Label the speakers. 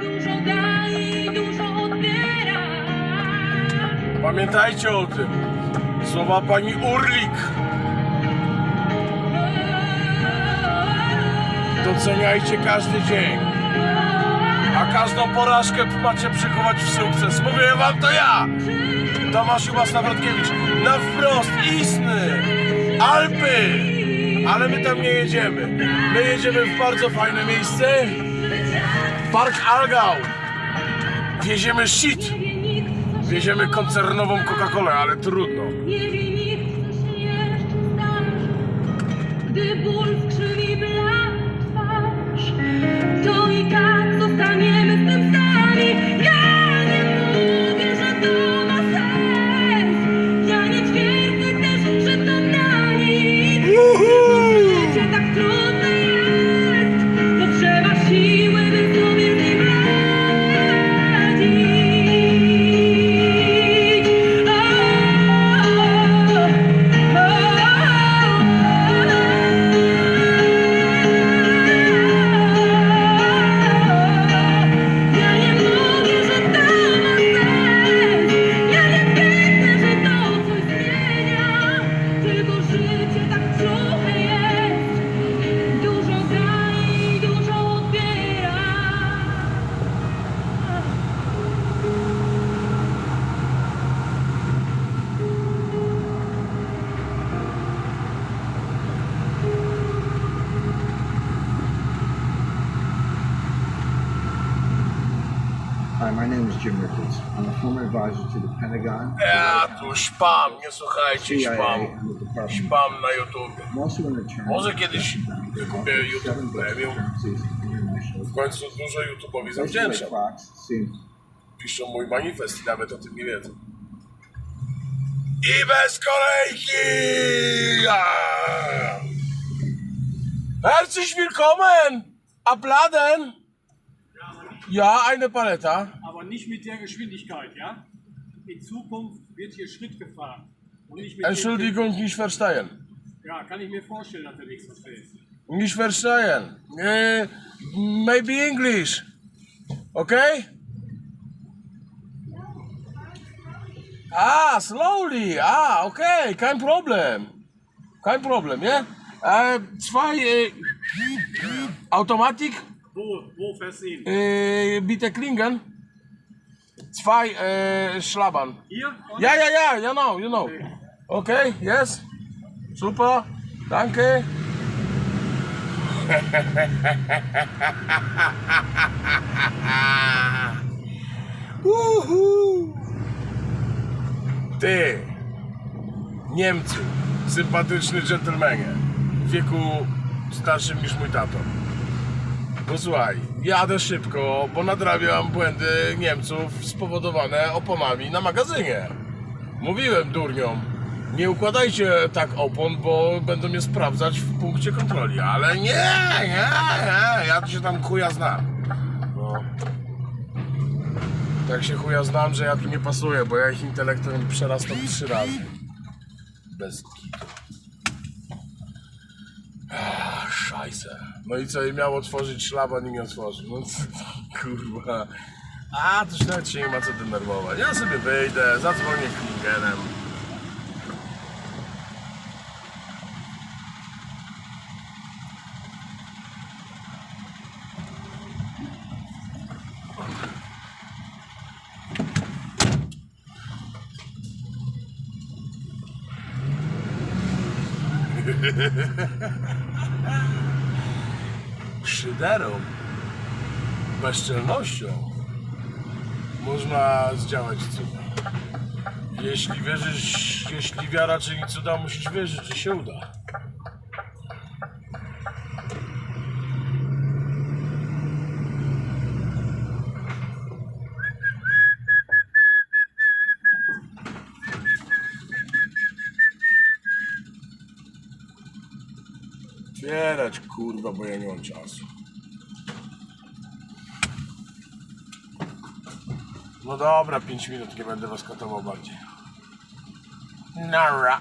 Speaker 1: Dużo daje i dużo odbiera.
Speaker 2: Pamiętajcie o tym. Słowa pani Urlik. Doceniajcie każdy dzień. A każdą porażkę macie przykuwać w sukces. Mówię wam to ja. Tomasz Jubas Nawrotkiewicz. Na wprost, Istny, Alpy. Ale my tam nie jedziemy. My jedziemy w bardzo fajne miejsce. Park Algał. Wieziemy shit. Wieziemy koncernową Coca-Colę, ale trudno.
Speaker 3: Hi, my name is Jim Richards. I'm a former advisor to the Pentagon,
Speaker 2: Ja tu śpam, nie słuchajcie,
Speaker 3: Department.
Speaker 2: Śpam na YouTube. Może kiedyś wykupię YouTube Premium. W końcu dużo YouTube'owi zawdzięczam. Piszą mój manifest i nawet o tym nie wiedzą. I bez kolejki! Herzlich willkommen! Abladen! Ja, eine Paletta.
Speaker 4: aber nicht mit der Geschwindigkeit, ja? In Zukunft wird hier Schritt gefahren. Und nicht mit
Speaker 2: Entschuldigung, nicht verstehen.
Speaker 4: Ja, kann ich mir vorstellen, dass du nichts verstehst.
Speaker 2: Nicht verstehen. Äh, maybe English. Okay? Ah, slowly. Ah, okay, kein Problem. Kein Problem, ja? Äh, zwei äh, Automatik,
Speaker 4: Wo, wo
Speaker 2: äh, bitte klingen. Zwei äh, Schlabbern.
Speaker 4: Hier?
Speaker 2: Ja, ja, ja, know, you know. Okay, yes. Super. Danke. Uhu. Ty, Niemcu, sympatyczny dżentelmenie, w wieku starszym niż mój tato. Posłuchaj, jadę szybko, bo nadrabiam błędy Niemców spowodowane oponami na magazynie. Mówiłem durniom, nie układajcie tak opon, bo będą mnie sprawdzać w punkcie kontroli, ale nie, nie, nie, ja się tam chuja znam. No. Tak się chuja znam, że ja tu nie pasuję, bo ja ich intelektem przerastam trzy razy. Bez kitu. Szajse. No i co, i miał otworzyć szlaban i nie otworzył. No kurwa. A, to już nawet się nie ma co denerwować. Ja sobie wyjdę, zadzwonię klingenem. Szyderą, bezczelnością można zdziałać cuda. Jeśli wierzysz, jeśli wiara czyni cuda, musisz wierzyć, że się uda. Otwierać, kurwa, bo ja nie mam czasu. No dobra, 5 minut, nie będę was katował bardziej. Nara.